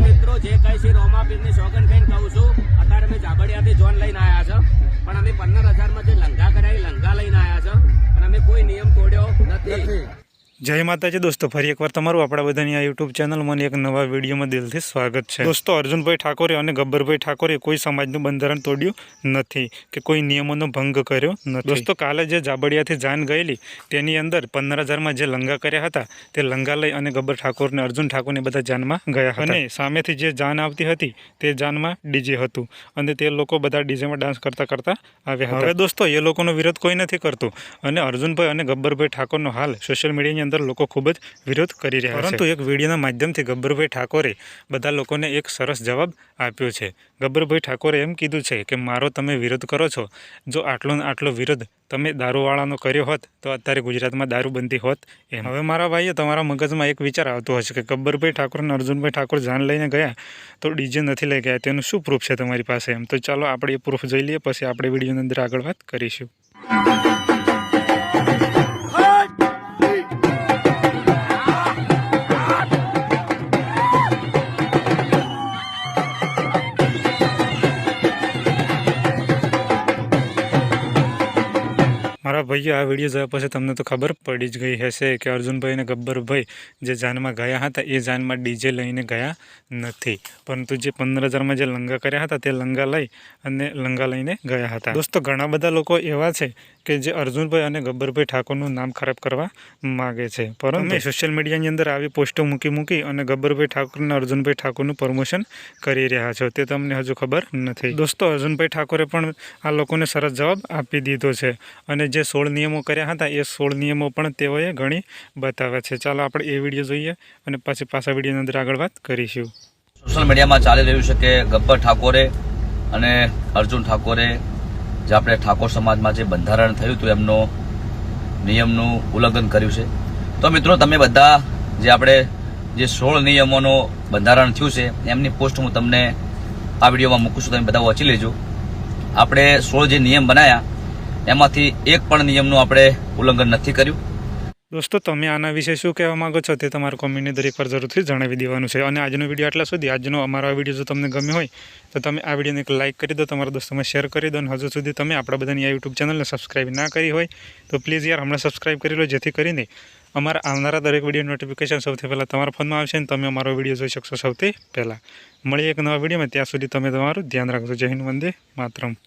મારી મિત્રો, જે કઈ છે રોમાપીરની સોગન ખાઈને કહું છું, અત્યારે અમે જાબડિયાથી જોન લઈને આવ્યા છે. પણ અમે પંદર હજારમાં જે લંઘા કર્યા એ લંઘા લઈને આવ્યા છે. અને અમે કોઈ નિયમ નથી જય માતાજી દોસ્તો, ફરી એકવાર તમારું આપણા બધાની આ યુટ્યુબ ચેનલમાં એક નવા વિડીયોમાં દિલથી સ્વાગત છે. દોસ્તો, અર્જુનભાઈ ઠાકોરે અને ગબ્બરભાઈ ઠાકોરે કોઈ સમાજનું બંધારણ તોડ્યું નથી કે કોઈ નિયમોનો ભંગ કર્યો નથી. દોસ્તો, કાલે જે જાબડિયાથી જાન ગયેલી, તેની અંદર પંદર હજારમાં જે લંગા કર્યા હતા, તે લંગા લઈ અને ગબ્બર ઠાકોરને અર્જુન ઠાકોરને બધા જાનમાં ગયા અને સામેથી જે જાન આવતી હતી, તે જાનમાં ડીજે હતું અને તે લોકો બધા ડીજેમાં ડાન્સ કરતા કરતા આવ્યા હવે દોસ્તો, એ લોકોનો વિરોધ કોઈ નથી કરતું. અને અર્જુનભાઈ અને ગબ્બરભાઈ ઠાકોરનો હાલ સોશિયલ મીડિયાની અંદર લોકો ખૂબ જ વિરોધ કરી રહ્યા છે. પરંતુ એક વિડીયોના માધ્યમથી ગબ્બરભાઈ ઠાકોરે બધા લોકોને એક સરસ જવાબ આપ્યો છે. ગબ્બરભાઈ ઠાકોરે એમ કીધું છે કે મારો તમે વિરોધ કરો છો. જો આટલો ને આટલો વિરોધ તમે દારૂવાળાનો કર્યો હોત તો અત્યારે ગુજરાતમાં દારૂબંધી હોત એમ. હવે મારા ભાઈએ તમારા મગજમાં એક વિચાર આવતો હશે કે ગબ્બરભાઈ ઠાકોર અને અર્જુનભાઈ ઠાકોર જાન લઈને ગયા તો ડીજે નથી લઈ ગયા. તેનું શું પ્રૂફ છે તમારી પાસે? એમ. તો ચાલો આપણે એ પ્રૂફ જોઈ લઈએ પછી આપણે વિડીયોની અંદર આગળ વાત કરીશું. મારા ભાઈઓ આ વીડિયો જોયા પછી તમને તો ખબર પડી જ ગઈ હશે કે અર્જુનભાઈ અને ગબ્બરભાઈ જે જાનમાં ગયા હતા, એ જાનમાં ડીજે લઈને ગયા નથી. પરંતુ જે પંદર હજારમાં જે લંગા કર્યા હતા, તે લંગા લઈ અને લંગા લઈને ગયા હતા. દોસ્તો, ઘણા બધા લોકો એવા છે કે જે અર્જુનભાઈ અને ગબ્બરભાઈ ઠાકોરનું નામ ખરાબ કરવા માગે છે. પરંતુ સોશિયલ મીડિયાની અંદર આવી પોસ્ટો મૂકી મૂકી અને ગબ્બરભાઈ ઠાકોર અને અર્જુનભાઈ ઠાકોરનું પ્રમોશન કરી રહ્યા છો. તે તમને હજુ ખબર નથી. દોસ્તો અર્જુનભાઈ ઠાકોરે પણ આ લોકોને સરસ જવાબ આપી દીધો છે. અને જે સોળ નિયમો કર્યા હતા એ સોળ નિયમો પણ તેઓએ ઘણી બતાવ્યા છે. ચાલો આપણે એ વીડિયો જોઈએ અને પછી પાછા વિડીયોની અંદર આગળ વાત કરીશું. સોશિયલ મીડિયામાં ચાલી રહ્યું છે કે ગબ્બર ઠાકોરે અને અર્જુન ઠાકોરે જે આપણે ઠાકોર સમાજમાં જે બંધારણ થયું હતું, એમનો નિયમનું ઉલ્લંઘન કર્યું છે. તો મિત્રો, તમે બધા જે આપણે જે સોળ નિયમોનો બંધારણ થયું છે, એમની પોસ્ટ હું તમને આ વિડીયોમાં મૂકું છું, તમે બધા વાંચી લેજો. આપણે સોળ જે નિયમ બનાવ્યા એમાંથી એક પણ નિયમનું આપણે ઉલ્લંઘન નથી કર્યું. દોસ્તો, તમે આના વિશે શું કહેવા માંગો છો તે તમારા કોમેન્ટની દરેક પર જરૂરથી જણાવી દેવાનું છે. અને આજનો વીડિયો આટલા સુધી. આજનો અમારો વીડિયો જો તમને ગમ્યો હોય, તો તમે આ વિડીયોને એક લાઇક કરી દો, તમારા દોસ્તોમાં શેર કરી દો, અને હજુ સુધી તમે આપણા બધાની આ યુટ્યુબ ચેનલને સબસ્ક્રાઇબ ના કરી હોય, તો પ્લીઝ યાર હમણાં સબસ્ક્રાઇબ કરી લો, જેથી કરીને અમારા આવનારા દરેક વીડિયો નોટિફિકેશન સૌથી પહેલાં તમારા ફોનમાં આવશે અને તમે અમારો વીડિયો જોઈ શકશો સૌથી પહેલાં. મળીએ એક નવા વિડીયોમાં ત્યાં સુધી તમે તમારું ધ્યાન રાખજો. જય હિન્દ, વંદે માતરમ.